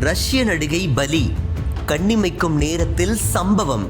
ரஷ்ய நடிகை பலி கண்ணிமைக்கும் நேரத்தில் சம்பவம்.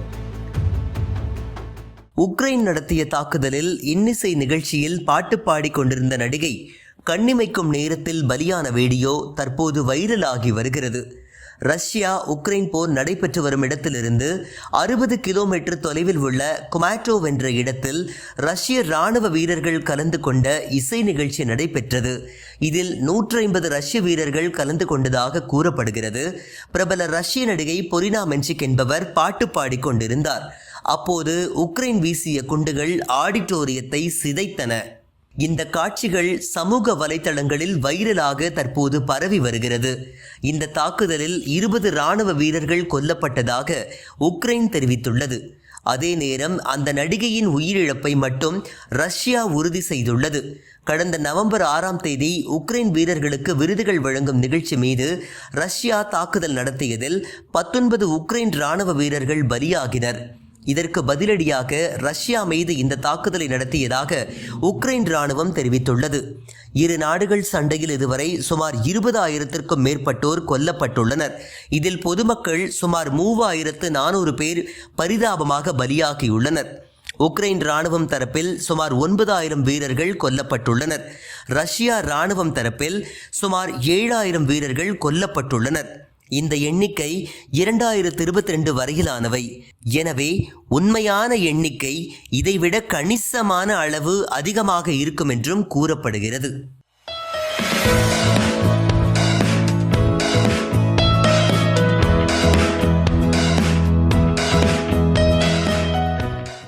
உக்ரைன் நடத்திய தாக்குதலில் இன்னிசை நிகழ்ச்சியில் பாட்டு பாடி கொண்டிருந்த நடிகை கண்ணிமைக்கும் நேரத்தில் பலியான வீடியோ தற்போது வைரலாகி வருகிறது. ரஷ்யா உக்ரைன் போர் நடைபெற்று வரும் இடத்திலிருந்து அறுபது கிலோமீட்டர் தொலைவில் உள்ள குமாட்டோவ் என்ற இடத்தில் ரஷ்ய ராணுவ வீரர்கள் கலந்து கொண்ட இசை நிகழ்ச்சி நடைபெற்றது. இதில் நூற்றி ஐம்பது ரஷ்ய வீரர்கள் கலந்து கொண்டதாக கூறப்படுகிறது. பிரபல ரஷ்ய நடிகை பொரினா மென்சிக் என்பவர் பாட்டு பாடிக் கொண்டிருந்தார். அப்போது உக்ரைன் வீசிய குண்டுகள் ஆடிட்டோரியத்தை சிதைத்தன. இந்த காட்சிகள் சமூக வலைதளங்களில் வைரலாக தற்போது பரவி வருகிறது. இந்த தாக்குதலில் இருபது ராணுவ வீரர்கள் கொல்லப்பட்டதாக உக்ரைன் தெரிவித்துள்ளது. அதே நேரம் அந்த நடிகையின் உயிரிழப்பை மட்டும் ரஷ்யா உறுதி செய்துள்ளது. கடந்த நவம்பர் ஆறாம் தேதி உக்ரைன் வீரர்களுக்கு விருதுகள் வழங்கும் நிகழ்ச்சி மீது ரஷ்யா தாக்குதல் நடத்தியதில் பத்தொன்பது உக்ரைன் ராணுவ வீரர்கள் பலியாகினர். இதற்கு பதிலடியாக ரஷ்யா மீது இந்த தாக்குதலை நடத்தியதாக உக்ரைன் ராணுவம் தெரிவித்துள்ளது. இரு நாடுகள் சண்டையில் இதுவரை சுமார் இருபதாயிரத்திற்கும் மேற்பட்டோர் கொல்லப்பட்டுள்ளனர். இதில் பொதுமக்கள் சுமார் மூவாயிரத்து நானூறு பேர் பரிதாபமாக பலியாகியுள்ளனர். உக்ரைன் ராணுவம் தரப்பில் சுமார் ஒன்பதாயிரம் வீரர்கள் கொல்லப்பட்டுள்ளனர். ரஷ்யா ராணுவம் தரப்பில் சுமார் ஏழாயிரம் வீரர்கள் கொல்லப்பட்டுள்ளனர். இந்த எண்ணிக்கை இரண்டாயிரத்து இருபத்தி ரெண்டு வரையிலானவை. எனவே உண்மையான எண்ணிக்கை இதைவிட கணிசமான அளவு அதிகமாக இருக்கும் என்றும் கூறப்படுகிறது.